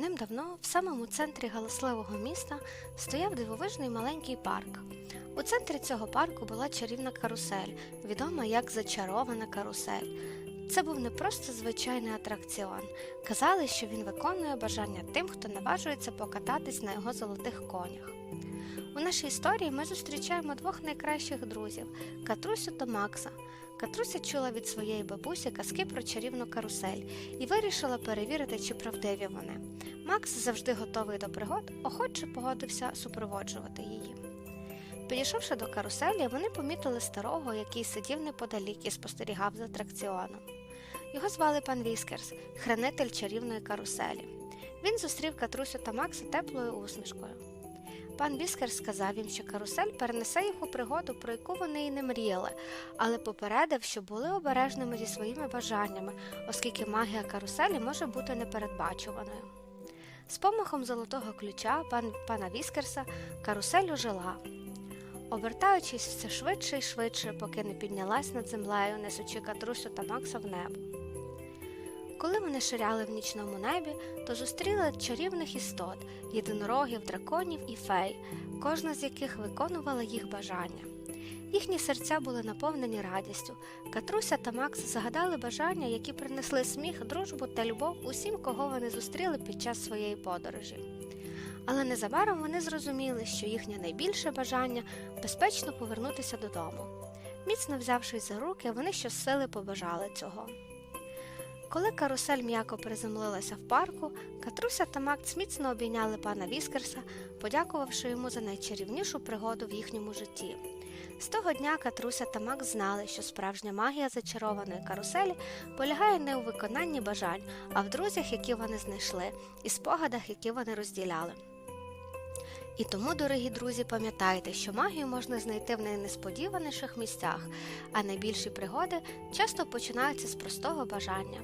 Давним-давно в самому центрі галасливого міста стояв дивовижний маленький парк. У центрі цього парку була чарівна карусель, відома як зачарована карусель. Це був не просто звичайний атракціон. Казали, що він виконує бажання тим, хто наважується покататись на його золотих конях. У нашій історії ми зустрічаємо двох найкращих друзів Катрусю та Макса. Катруся чула від своєї бабусі казки про чарівну карусель і вирішила перевірити, чи правдиві вони. Макс, завжди готовий до пригод, охоче погодився супроводжувати її. Підійшовши до каруселі, вони помітили старого, який сидів неподалік і спостерігав за атракціоном. Його звали пан Віскерс, хранитель чарівної каруселі. Він зустрів Катрусю та Макса теплою усмішкою. Пан Віскер сказав їм, що карусель перенесе їх у пригоду, про яку вони й не мріяли, але попередив, що були обережними зі своїми бажаннями, оскільки магія каруселі може бути непередбачуваною. З помахом золотого ключа пан, пана Віскерса карусель ожила, обертаючись все швидше і швидше, поки не піднялась над землею, несучи Катрусю та Макса в небо. Коли вони ширяли в нічному небі, то зустріли чарівних істот, єдинорогів, драконів і фей, кожна з яких виконувала їх бажання. Їхні серця були наповнені радістю. Катруся та Макс загадали бажання, які принесли сміх, дружбу та любов усім, кого вони зустріли під час своєї подорожі. Але незабаром вони зрозуміли, що їхнє найбільше бажання безпечно повернутися додому. Міцно взявшись за руки, вони щосили побажали цього. Коли карусель м'яко приземлилася в парку, Катруся та Макс міцно обійняли пана Віскерса, подякувавши йому за найчарівнішу пригоду в їхньому житті. З того дня Катруся та Макс знали, що справжня магія зачарованої каруселі полягає не у виконанні бажань, а в друзях, які вони знайшли, і спогадах, які вони розділяли. І тому, дорогі друзі, пам'ятайте, що магію можна знайти в найнесподіваніших місцях, а найбільші пригоди часто починаються з простого бажання.